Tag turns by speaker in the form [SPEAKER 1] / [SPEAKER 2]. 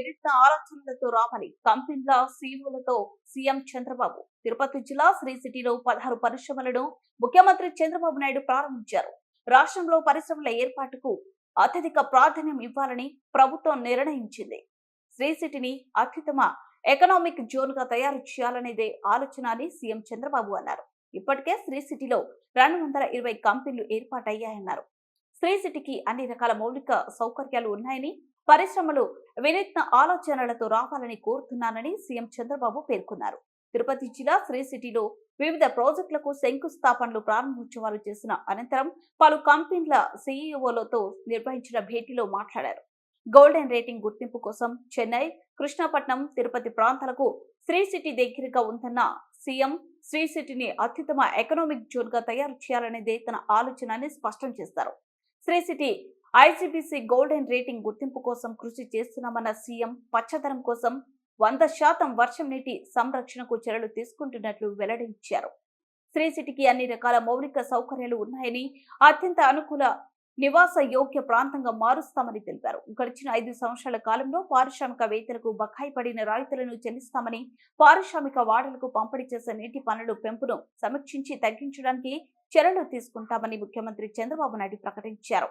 [SPEAKER 1] వినూత్న ఆలోచనలతో రామని కంపెనీల సీఈఓలతో సీఎం చంద్రబాబు. తిరుపతి జిల్లా శ్రీ సిటీలో పదహారు పరిశ్రమలను ముఖ్యమంత్రి చంద్రబాబు నాయుడు ప్రారంభించారు. రాష్ట్రంలో పరిశ్రమల ఏర్పాటుకు అత్యధిక ప్రాధాన్యం ఇవ్వాలని ప్రభుత్వం నిర్ణయించింది. శ్రీ సిటీని అత్యుత్తమ ఎకనామిక్ జోన్గా తయారు చేయాలనేదే ఆలోచన అని సీఎం చంద్రబాబు అన్నారు. ఇప్పటికే శ్రీ సిటీలో రెండు వందల ఇరవై కంపెనీలు ఏర్పాటయ్యాయన్నారు. శ్రీ సిటీకి అన్ని రకాల మౌలిక సౌకర్యాలు ఉన్నాయని పరిశ్రమలు వినూత్న ఆలోచనలతో రావాలని కోరుతున్నానని సీఎం చంద్రబాబు పేర్కొన్నారు. తిరుపతి జిల్లా శ్రీ సిటీలో వివిధ ప్రాజెక్టులకు శంకుస్థాపనలు ప్రారంభోత్సవాలు చేసిన అనంతరం పలు కంపెనీల సీఈఓలతో నిర్వహించిన భేటీలో మాట్లాడారు. గోల్డెన్ రేటింగ్ గుర్తింపు కోసం చెన్నై కృష్ణపట్నం తిరుపతి ప్రాంతాలకు శ్రీ సిటీ దగ్గరగా ఉందన్న సీఎం శ్రీ సిటీని అత్యుత్తమ ఎకనామిక్ జోన్గా తయారు చేయాలనేదే తన ఆలోచన అని స్పష్టం చేశారు. Sri city ICBC golden rating గుర్తింపు కోసం కృషి చేస్తున్నామన్న సీఎం పచ్చదనం కోసం వంద శాతం వర్షం నీటి సంరక్షణకు చర్యలు తీసుకుంటున్నట్లు వెల్లడించారు. శ్రీ సిటీకి అన్ని రకాల మౌలిక సౌకర్యాలు ఉన్నాయని అత్యంత అనుకూల నివాస యోగ్య ప్రాంతంగా మారుస్తామని తెలిపారు. గడిచిన ఐదు సంవత్సరాల కాలంలో పారిశ్రామిక వేత్తలకు బకాయి పడిన రాయితీలను చెల్లిస్తామని పారిశ్రామిక వాడలకు పంపిణీ చేసే నీటి పనుల పెంపును సమీక్షించి తగ్గించడానికి చర్యలు తీసుకుంటామని ముఖ్యమంత్రి చంద్రబాబు నాయుడు ప్రకటించారు.